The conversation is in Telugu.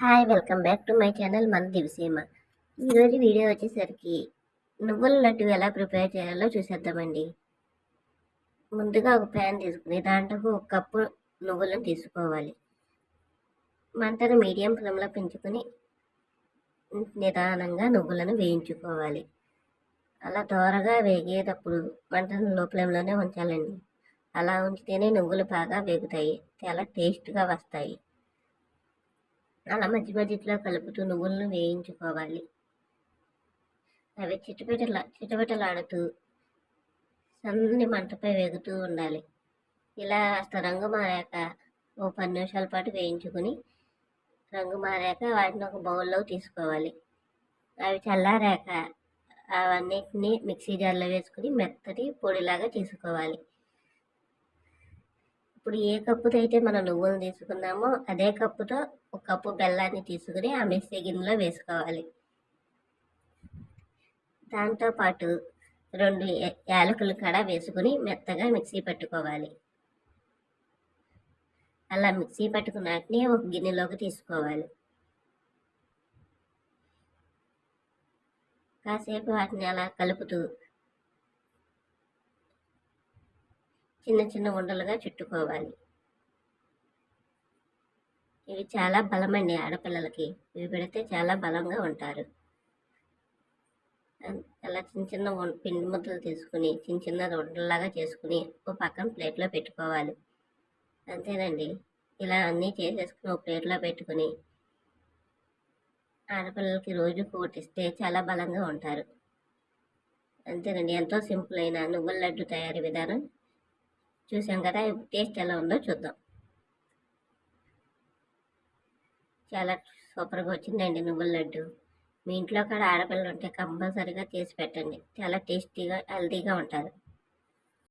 Hi welcome back to my channel మన దివిసీమ ఈరోజు వీడియో వచ్చేసరికి నువ్వుల లడ్డు ఎలా ప్రిపేర్ చేయాలో చూసేద్దామండి. ముందుగా ఒక ప్యాన్ తీసుకుని దాంట్లో ఒక కప్పు నువ్వులను తీసుకోవాలి. మంటను మీడియం ఫ్లేమ్లో పెంచుకొని నిదానంగా నువ్వులను వేయించుకోవాలి. అలా త్వరగా వేగేటప్పుడు మంటను లో ఫ్లేమ్లోనే ఉంచాలండి. అలా ఉంచితేనే నువ్వులు బాగా వేగుతాయి. చాలా టేస్ట్గా వస్తాయి. అలా మధ్య మధ్యలో కలుపుతూ నువ్వులను వేయించుకోవాలి. అవి చిటపిటల చిటపిటలాడుతూ సన్నని మంటపై వేగుతూ ఉండాలి. ఇలా కాస్త రంగు మారాక ఓ పది నిమిషాల పాటు వేయించుకుని రంగు మారాక వాటిని ఒక బౌల్లో తీసుకోవాలి. అవి చల్లారాక అవన్నిటిని మిక్సీ జార్లో వేసుకుని మెత్తటి పొడిలాగా తీసుకోవాలి ఇప్పుడు ఏ కప్పుతో అయితే మనం నువ్వులు తీసుకున్నామో అదే కప్పుతో ఒక కప్పు బెల్లాన్ని తీసుకుని ఆ మిక్సీ గిన్నెలో వేసుకోవాలి. దాంతోపాటు రెండు యాలకులు కూడా వేసుకుని మెత్తగా మిక్సీ పట్టుకోవాలి. అలా మిక్సీ పట్టుకున్నట్టునే ఒక గిన్నెలోకి తీసుకోవాలి. కాసేపు వాటిని అలా కలుపుతూ చిన్న చిన్న ఉండలుగా చుట్టుకోవాలి. ఇవి చాలా బలమండి ఆడపిల్లలకి. ఇవి పెడితే చాలా బలంగా ఉంటారు. అలా చిన్న చిన్న పిండి ముద్దలు తీసుకుని చిన్న చిన్న ఉండలాగా చేసుకుని ఒక పక్కన ప్లేట్లో పెట్టుకోవాలి. అంతేనండి. ఇలా అన్నీ చేసేసుకుని ఒక ప్లేట్లో పెట్టుకుని ఆడపిల్లలకి రోజు కోటిస్తే చాలా బలంగా ఉంటారు. అంతేనండి. ఎంతో సింపుల్ అయిన నువ్వుల లడ్డు తయారీ విధానం చూసాం కదా టేస్ట్ ఎలా ఉందో చూద్దాం. చాలా సూపర్గా వచ్చిందండి నువ్వుల లడ్డు. మీ ఇంట్లో కూడా ఆడపిల్లలు ఉంటే కంపల్సరీగా చేసి పెట్టండి. చాలా టేస్టీగా హెల్తీగా ఉంటారు.